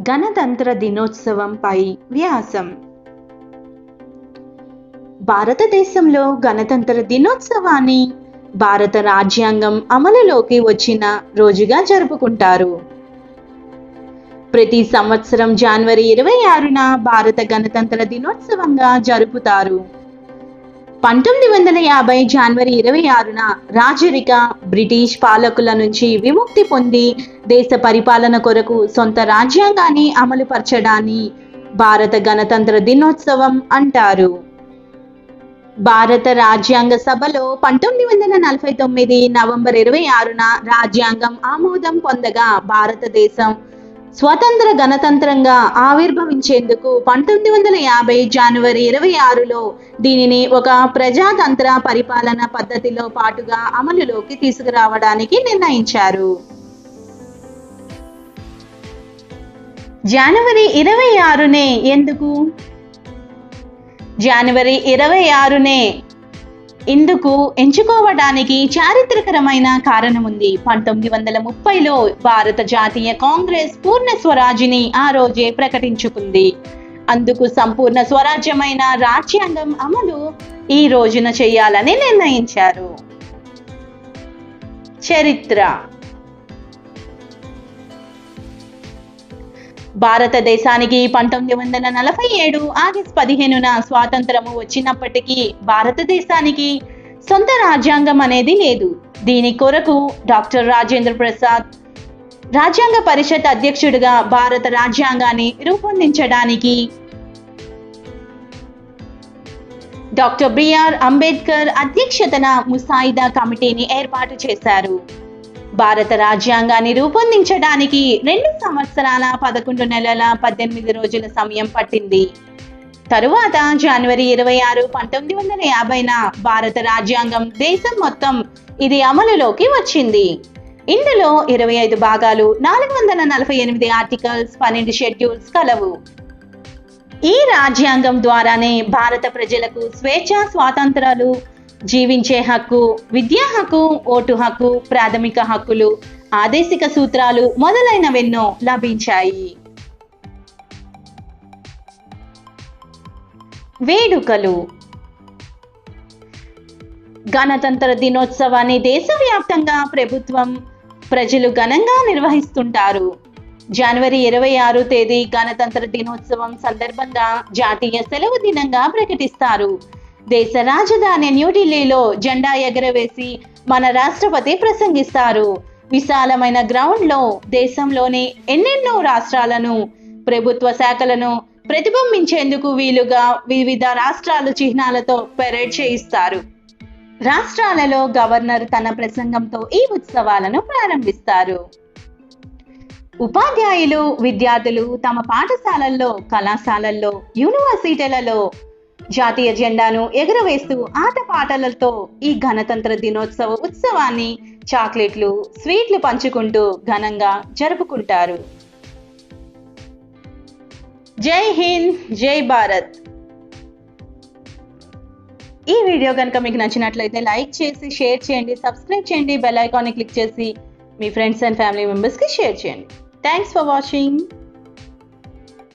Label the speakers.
Speaker 1: గణతంత్ర దినోత్సవంపై వ్యాసం. భారతదేశంలో గణతంత్ర దినోత్సవాన్ని భారత రాజ్యాంగం అమలులోకి వచ్చిన రోజుగా జరుపుకుంటారు. ప్రతి సంవత్సరం జనవరి ఇరవై ఆరున భారత గణతంత్ర దినోత్సవంగా జరుపుతారు. పంతొమ్మిది వందల యాభై జనవరి ఇరవై ఆరున రాజరిక బ్రిటిష్ పాలకుల నుంచి విముక్తి పొంది దేశ పరిపాలన కొరకు సొంత రాజ్యాంగాన్ని అమలుపరచడాన్ని భారత గణతంత్ర దినోత్సవం అంటారు. భారత రాజ్యాంగ సభలో పంతొమ్మిది వందల నలభై తొమ్మిది నవంబర్ ఇరవై ఆరున రాజ్యాంగం ఆమోదం పొందగా భారతదేశం స్వతంత్ర గణతంత్రంగా ఆవిర్భవించేందుకు పంతొమ్మిది వందల యాభై జనవరి ఇరవై ఆరులో దీనిని ఒక ప్రజాతంత్ర పరిపాలన పద్ధతిలో పాటుగా అమలులోకి తీసుకురావడానికి నిర్ణయించారు. జనవరి ఇరవై ఆరునే ఎందుకు? జనవరి ఇరవై ఆరునే ఇందుకు ఎంచుకోవడానికి చారిత్రకరమైన కారణం ఉంది పంతొమ్మిది వందల ముప్పైలో భారత జాతీయ కాంగ్రెస్ పూర్ణ స్వరాజ్ని ఆ రోజే ప్రకటించుకుంది. అందుకు సంపూర్ణ స్వరాజ్యమైన రాజ్యాంగం అమలు ఈ రోజున చేయాలని నిర్ణయించారు. చరిత్ర భారతదేశానికి పంతొమ్మిది వందల నలభై ఏడు ఆగస్ట్ పదిహేనున స్వాతంత్రము వచ్చినప్పటికీ భారతదేశానికి సొంత రాజ్యాంగం అనేది లేదు. దీని కొరకు డాక్టర్ రాజేంద్ర ప్రసాద్ రాజ్యాంగ పరిషత్ అధ్యక్షుడిగా భారత రాజ్యాంగాన్ని రూపొందించడానికి డాక్టర్ బిఆర్ అంబేద్కర్ అధ్యక్షతన ముసాయిదా కమిటీని ఏర్పాటు చేశారు. భారత రాజ్యాంగాన్ని రూపొందించడానికి రెండు సంవత్సరాల పదకొండు నెలల పద్దెనిమిది రోజుల సమయం పట్టింది. తరువాత జనవరి ఇరవై ఆరు పంతొమ్మిది వందల యాభైన భారత రాజ్యాంగం దేశం మొత్తం ఇది అమలులోకి వచ్చింది. ఇందులో ఇరవై ఐదు భాగాలు నాలుగు వందల నలభై ఎనిమిది ఆర్టికల్స్ పన్నెండు షెడ్యూల్స్ కలవు. ఈ రాజ్యాంగం ద్వారానే భారత ప్రజలకు స్వేచ్ఛ స్వాతంత్రాలు జీవించే హక్కు విద్యా హక్కు ఓటు హక్కు ప్రాథమిక హక్కులు ఆదేశిక సూత్రాలు మొదలైనవెన్నో లభించాయి. వేడుకలు. గణతంత్ర దినోత్సవాన్ని దేశవ్యాప్తంగా ప్రభుత్వం ప్రజలు ఘనంగా నిర్వహిస్తుంటారు. జనవరి ఇరవై ఆరు తేదీ గణతంత్ర దినోత్సవం సందర్భంగా జాతీయ సెలవు దినంగా ప్రకటిస్తారు. దేశ రాజధాని న్యూఢిల్లీలో జెండా ఎగరవేసి మన రాష్ట్రపతి ప్రసంగిస్తారు. విశాలమైన గ్రౌండ్లో దేశంలోని ఎన్నెన్నో రాష్ట్రాలను ప్రభుత్వ శాఖలను ప్రతిబింబించేందుకు వీలుగా వివిధ రాష్ట్రాలు చిహ్నాలతో పెరేడ్ చేయిస్తారు. రాష్ట్రాలలో గవర్నర్ తన ప్రసంగంతో ఈ ఉత్సవాలను ప్రారంభిస్తారు. ఉపాధ్యాయులు విద్యార్థులు తమ పాఠశాలల్లో కళాశాలల్లో యూనివర్సిటీలలో జాతీయ జెండాను ఎగురవేస్తూ ఆటపాటలతో ఈ గణతంత్ర దినోత్సవ ఉత్సవాన్ని చాక్లెట్లు స్వీట్లు పంచుకుంటూ ఘనంగా జరుపుకుంటారు. జై హింద్ జై భారత్. ఈ వీడియో కనుక మీకు నచ్చినట్లయితే లైక్ చేసి షేర్ చేయండి సబ్స్క్రైబ్ చేయండి బెల్ ఐకాన్ని క్లిక్ చేసి మీ ఫ్రెండ్స్ అండ్ ఫ్యామిలీ మెంబర్స్కి షేర్ చేయండి. Thanks for watching.